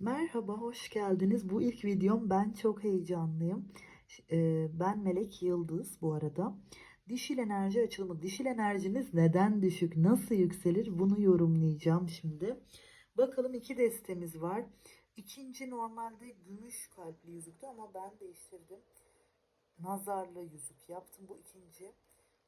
Merhaba, hoş geldiniz. Bu ilk videom. Ben çok heyecanlıyım. Ee, Ben Melek Yıldız bu arada. Dişil enerji açılımı. Dişil enerjiniz neden düşük, nasıl yükselir bunu yorumlayacağım şimdi. Bakalım iki destemiz var. İkinci normalde gümüş kalpli yüzüktü ama ben değiştirdim. Nazarlı yüzük yaptım. Bu ikinci.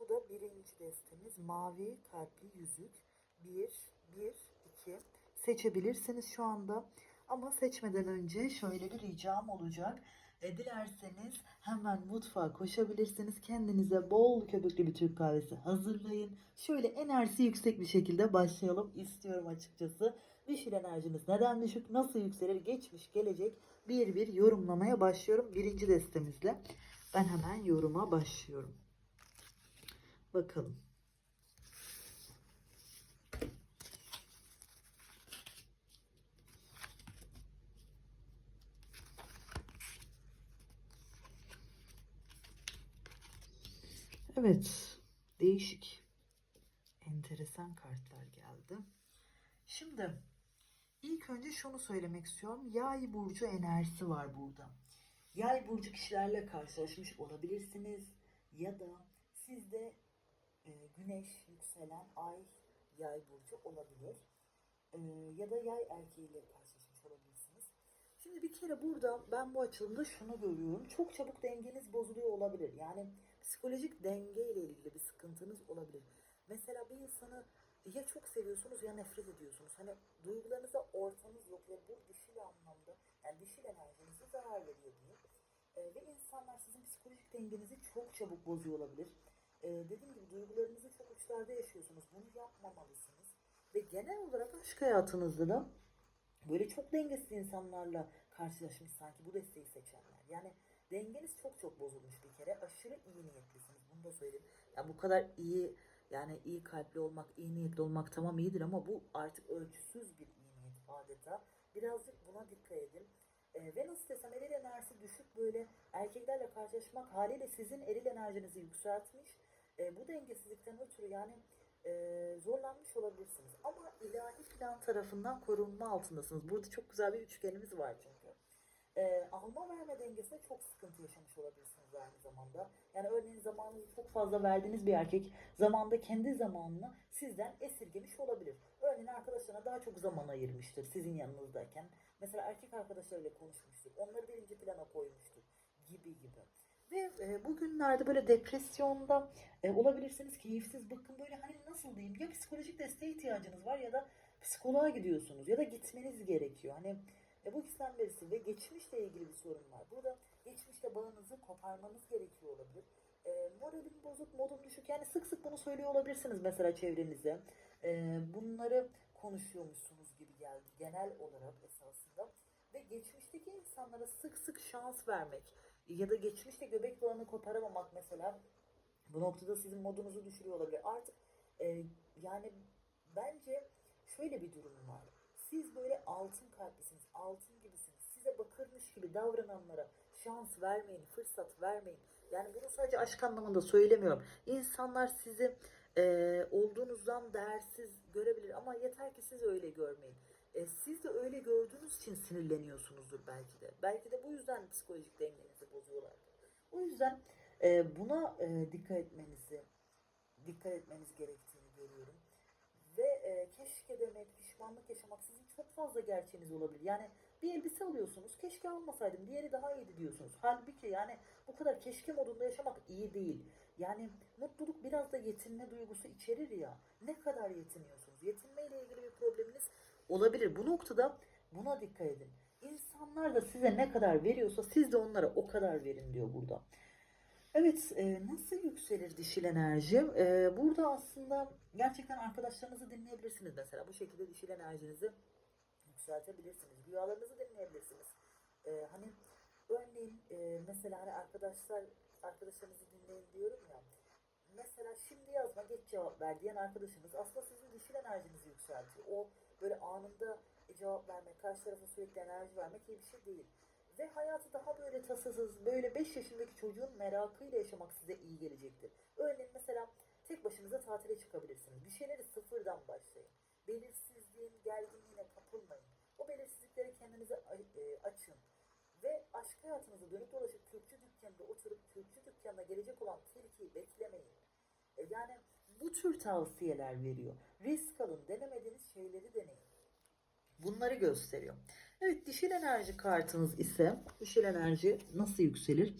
Bu da birinci destemiz. Mavi kalpli yüzük. Bir, bir, iki. Seçebilirsiniz şu anda. Ama seçmeden önce şöyle bir ricam olacak. E, dilerseniz hemen mutfağa koşabilirsiniz. Kendinize bol köpüklü bir Türk kahvesi hazırlayın. Şöyle enerjisi yüksek bir şekilde başlayalım istiyorum açıkçası. Dişil enerjiniz neden düşük, nasıl yükselir, geçmiş, gelecek bir bir yorumlamaya başlıyorum birinci destemizle. Ben hemen yoruma başlıyorum. Bakalım. Evet, değişik, enteresan kartlar geldi. Şimdi ilk önce şunu söylemek istiyorum. Yay burcu enerjisi var burada. Yay burcu kişilerle karşılaşmış olabilirsiniz ya da sizde e, güneş, yükselen ay yay burcu olabilir. E, ya da yay erkeğiyle karşılaşmış olabilirsiniz. Şimdi bir kere burada ben bu açılımda şunu görüyorum. Çok çabuk dengeniz bozuluyor olabilir. Yani psikolojik denge ile ilgili bir sıkıntınız olabilir. Mesela bir insanı ya çok seviyorsunuz ya nefret ediyorsunuz. Hani duygularınıza ortanız yok ve bu dişil anlamda yani dişil enerjinize zarar veriyor diye. Ee, ve insanlar sizin psikolojik dengenizi çok çabuk bozuyor olabilir. Ee, dediğim gibi duygularınızı çok uçlarda yaşıyorsunuz. Bunu yapmamalısınız. Ve genel olarak aşk hayatınızda da böyle çok dengesiz insanlarla karşılaşmış sanki bu desteği seçenler. Yani dengeniz çok çok bozulmuş bir kere. Aşırı iyi niyetlisiniz. Bunu da söyleyeyim. Ya bu kadar iyi yani iyi kalpli olmak, iyi niyetli olmak tamam iyidir ama bu artık ölçüsüz bir iyi niyet adeta. Birazcık buna dikkat edin. E, ve nasıl desem eril enerjisi düşük böyle erkeklerle karşılaşmak haliyle sizin eril enerjinizi yükseltmiş. E, bu dengesizlikten ötürü yani e, zorlanmış olabilirsiniz. Ama ilahi plan tarafından korunma altındasınız. Burada çok güzel bir üçgenimiz var çünkü. E, alma verme dengesinde çok sıkıntı yaşamış olabilirsiniz aynı zamanda. Yani örneğin zamanınızı çok fazla verdiğiniz bir erkek zamanda kendi zamanını sizden esirgemiş olabilir. Örneğin arkadaşlarına daha çok zaman ayırmıştır sizin yanınızdayken. Mesela erkek arkadaşlarıyla konuşmuştur. Onları birinci plana koymuştur gibi gibi. Ve e, bugünlerde böyle depresyonda e, olabilirsiniz, keyifsiz, bakın böyle hani nasıl diyeyim ya psikolojik desteğe ihtiyacınız var ya da psikoloğa gidiyorsunuz ya da gitmeniz gerekiyor. Hani e, bu ikisinden birisi ve geçmişle ilgili bir sorun var. Burada geçmişte bağınızı koparmanız gerekiyor olabilir. E, moralim bozuk, modum düşük. Yani sık sık bunu söylüyor olabilirsiniz mesela çevrenize. E, bunları konuşuyormuşsunuz gibi geldi genel olarak esasında. Ve geçmişteki insanlara sık sık şans vermek ya da geçmişte göbek bağını koparamamak mesela bu noktada sizin modunuzu düşürüyor olabilir. Artık e, yani bence şöyle bir durum var. Siz böyle altın kalplisiniz, altın gibisiniz. Size bakırmış gibi davrananlara şans vermeyin, fırsat vermeyin. Yani bunu sadece aşk anlamında söylemiyorum. İnsanlar sizi e, olduğunuzdan değersiz görebilir ama yeter ki siz öyle görmeyin. E, siz de öyle gördüğünüz için sinirleniyorsunuzdur belki de. Belki de bu yüzden psikolojik dengenizi bozuyorlardır. O yüzden e, buna e, dikkat etmenizi dikkat etmeniz gerektiğini görüyorum. Ve e, keşke demek, pişmanlık yaşamak sizin çok fazla gerçeğiniz olabilir. Yani bir elbise alıyorsunuz, keşke almasaydım, diğeri daha iyiydi diyorsunuz. Halbuki yani bu kadar keşke modunda yaşamak iyi değil. Yani mutluluk biraz da yetinme duygusu içerir ya. Ne kadar yetiniyorsunuz? Yetinmeyle ilgili bir probleminiz olabilir. Bu noktada buna dikkat edin. İnsanlar da size ne kadar veriyorsa siz de onlara o kadar verin diyor burada. Evet, e, nasıl yükselir dişil enerji? E, burada aslında gerçekten arkadaşlarınızı dinleyebilirsiniz mesela. Bu şekilde dişil enerjinizi yükseltebilirsiniz. Rüyalarınızı dinleyebilirsiniz. E, hani örneğin e, mesela hani arkadaşlar arkadaşlarınızı dinleyin diyorum ya. Mesela şimdi yazma geç cevap ver diyen arkadaşınız aslında sizin dişil enerjinizi yükseltiyor. O böyle anında cevap vermek, karşı tarafa sürekli enerji vermek iyi bir şey değil. Ve hayatı daha böyle tasasız, böyle 5 yaşındaki çocuğun merakıyla yaşamak size iyi gelecektir. Örneğin mesela tek başınıza tatile çıkabilirsiniz. Bir şeyleri sıfırdan başlayın. Belirsizliğin gerginliğine kapılmayın. O belirsizliklere kendinizi e, açın. Ve aşk hayatınıza dönüp dolaşıp Türkçü dükkanında oturup Türkçü dükkanına gelecek olan tilkiyi beklemeyin. E, Yani bu tür tavsiyeler veriyor. Risk alın, denemediğiniz şeyleri deneyin. Bunları gösteriyor. Evet dişil enerji kartınız ise dişil enerji nasıl yükselir?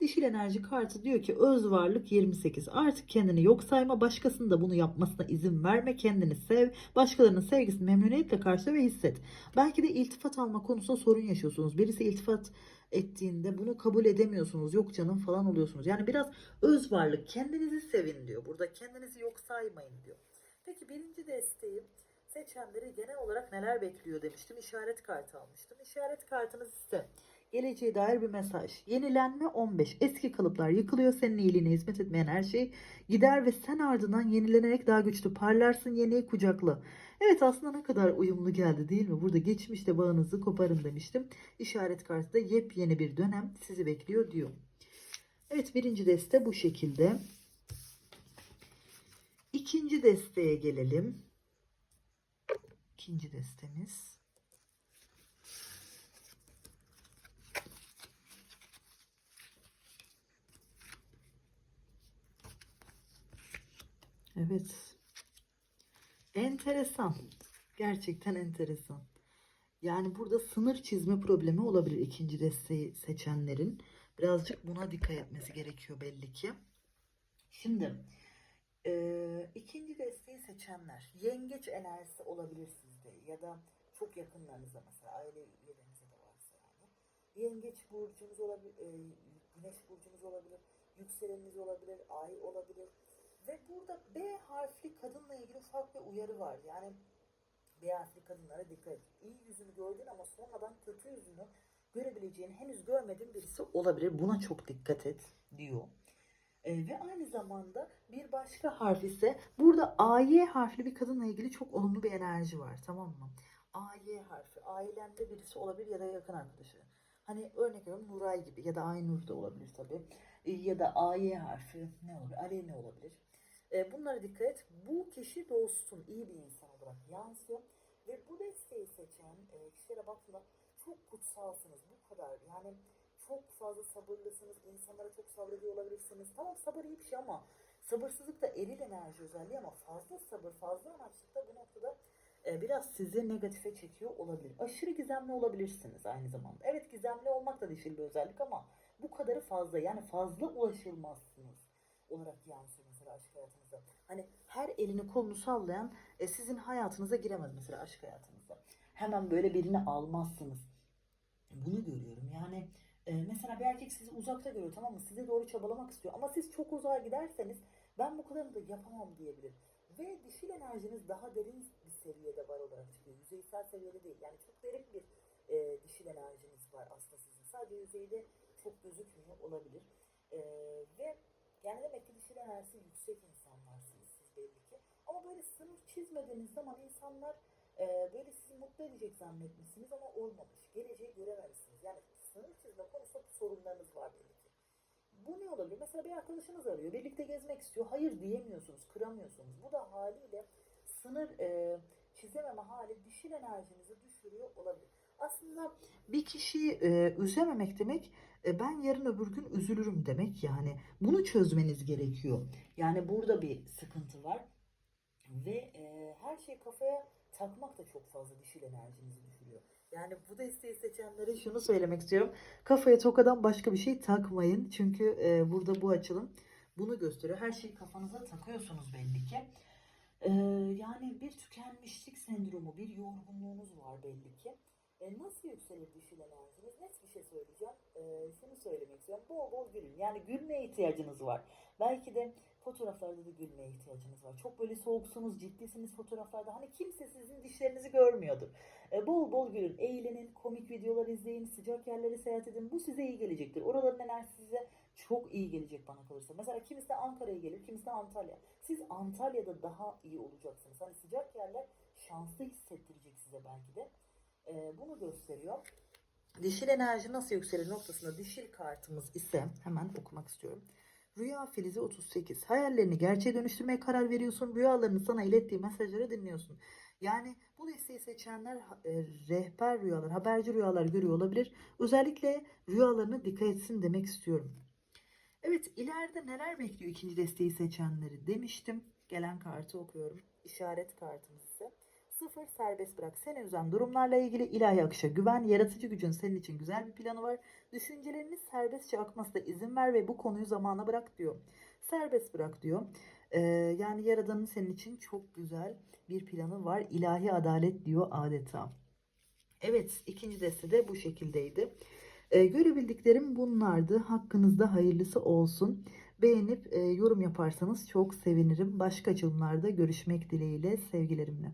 Dişil enerji kartı diyor ki öz varlık 28. Artık kendini yok sayma, başkasının da bunu yapmasına izin verme, kendini sev, başkalarının sevgisini memnuniyetle karşı ve hisset. Belki de iltifat alma konusunda sorun yaşıyorsunuz. Birisi iltifat ettiğinde bunu kabul edemiyorsunuz. Yok canım falan oluyorsunuz. Yani biraz öz varlık, kendinizi sevin diyor. Burada kendinizi yok saymayın diyor. Peki birinci desteği seçenleri genel olarak neler bekliyor demiştim. İşaret kartı almıştım. İşaret kartınız ise geleceğe dair bir mesaj. Yenilenme 15. Eski kalıplar yıkılıyor. Senin iyiliğine hizmet etmeyen her şey gider ve sen ardından yenilenerek daha güçlü parlarsın. Yeniyi kucakla. Evet aslında ne kadar uyumlu geldi değil mi? Burada geçmişte bağınızı koparın demiştim. İşaret kartı da yepyeni bir dönem sizi bekliyor diyor. Evet birinci deste bu şekilde. İkinci desteğe gelelim. İkinci destemiz. Evet. Enteresan. Gerçekten enteresan. Yani burada sınır çizme problemi olabilir ikinci desteği seçenlerin. Birazcık buna dikkat etmesi gerekiyor belli ki. Şimdi ee, ikinci desteği seçenler yengeç enerjisi olabilir sizde ya da çok yakınlarınızda mesela aile üyelerinizde de varsa yani. Yengeç burcunuz olabilir, e, güneş burcunuz olabilir, yükseleniniz olabilir, ay olabilir. Ve burada B harfli kadınla ilgili ufak bir uyarı var. Yani B harfli kadınlara dikkat et. İyi yüzünü gördün ama sonradan kötü yüzünü görebileceğin henüz görmediğin birisi olabilir. Buna çok dikkat et diyor. E, ve aynı zamanda bir başka harf ise burada AY harfli bir kadınla ilgili çok olumlu bir enerji var tamam mı? AY harfi ailende birisi olabilir ya da yakın arkadaşı. Hani örnek veriyorum Nuray gibi ya da Aynur da olabilir tabii. E, ya da AY harfi ne olabilir? Aleyna olabilir. E, bunlara dikkat et. Bu kişi dostun, iyi bir insan olarak yansıyor. Ve bu desteği seçen e, kişilere baktığında çok kutsalsınız. Bu kadar. Yani çok fazla sabırlısınız. insanlara çok sabrediyor olabilirsiniz. Tamam sabır iyi bir şey ama sabırsızlık da eril enerji özelliği ama fazla sabır, fazla amaçlık da bu noktada e, biraz sizi negatife çekiyor olabilir. Aşırı gizemli olabilirsiniz aynı zamanda. Evet gizemli olmak da dişil bir özellik ama bu kadarı fazla. Yani fazla ulaşılmazsınız olarak yansıyor mesela aşk hayatınızda. Hani her elini kolunu sallayan e, sizin hayatınıza giremez mesela aşk hayatınızda. Hemen böyle birini almazsınız. Bunu görüyorum. Yani e, mesela bir erkek sizi uzakta görüyor tamam mı? Size doğru çabalamak istiyor. Ama siz çok uzağa giderseniz ben bu kadarını da yapamam diyebilir. Ve dişil enerjiniz daha derin bir seviyede var olarak çıkıyor. Yüzeysel seviyede değil. Yani çok derin bir e, dişil enerjiniz var aslında sizin. Sadece yüzeyde çok gözükmüyor olabilir. E, ve yani demek ki dişil enerjisi yüksek insanlarsınız siz belli ki. Ama böyle sınır çizmediğiniz zaman insanlar e, böyle sizi mutlu edecek zannetmişsiniz ama olmamış. Geleceği görememişsiniz. Yani sınır çizme konusunda sorunlarınız var belli ki. Bu ne olabilir? Mesela bir arkadaşınız arıyor. Birlikte gezmek istiyor. Hayır diyemiyorsunuz. Kıramıyorsunuz. Bu da haliyle sınır e, çizememe hali dişil enerjinizi düşürüyor olabilir. Aslında bir kişiyi e, üzememek demek e, ben yarın öbür gün üzülürüm demek yani. Bunu çözmeniz gerekiyor. Yani burada bir sıkıntı var. Ve e, her şeyi kafaya takmak da çok fazla dişil enerjinizi düşürüyor. Yani bu desteği seçenlere şunu söylemek istiyorum. Kafaya tokadan başka bir şey takmayın. Çünkü e, burada bu açılım bunu gösteriyor. Her şeyi kafanıza takıyorsunuz belli ki. E, yani bir tükenmişlik sendromu, bir yorgunluğunuz var belli ki. E, nasıl yükselir dişil enerjiniz? Net bir şey söyleyeceğim. E, şunu söylemek istiyorum. Bol bol gülün. Yani gülmeye ihtiyacınız var. Belki de fotoğraflarda da gülmeye ihtiyacınız var. Çok böyle soğuksunuz, ciddisiniz fotoğraflarda. Hani kimse sizin dişlerinizi görmüyordur. E, bol bol gülün, eğlenin, komik videolar izleyin, sıcak yerlere seyahat edin. Bu size iyi gelecektir. Oraların enerjisi size çok iyi gelecek bana kalırsa. Mesela kimisi de Ankara'ya gelir, kimisi de Antalya. Siz Antalya'da daha iyi olacaksınız. Hani sıcak yerler şanslı hissettirecek size belki de. E, bunu gösteriyor. Dişil enerji nasıl yükselir noktasında dişil kartımız ise hemen okumak istiyorum. Rüya filizi 38. Hayallerini gerçeğe dönüştürmeye karar veriyorsun. Rüyalarını sana ilettiği mesajları dinliyorsun. Yani bu desteği seçenler e, rehber rüyalar, haberci rüyalar görüyor olabilir. Özellikle rüyalarına dikkat etsin demek istiyorum. Evet, ileride neler bekliyor ikinci desteği seçenleri demiştim. Gelen kartı okuyorum. İşaret kartımız. Sıfır serbest bırak. Seni üzen durumlarla ilgili ilahi akışa güven. Yaratıcı gücün senin için güzel bir planı var. Düşüncelerinin serbestçe akmasına izin ver ve bu konuyu zamana bırak diyor. Serbest bırak diyor. Ee, yani Yaradan'ın senin için çok güzel bir planı var. İlahi adalet diyor adeta. Evet, ikinci deste de bu şekildeydi. Ee, görebildiklerim bunlardı. Hakkınızda hayırlısı olsun. Beğenip e, yorum yaparsanız çok sevinirim. Başka açılımlarda görüşmek dileğiyle sevgilerimle.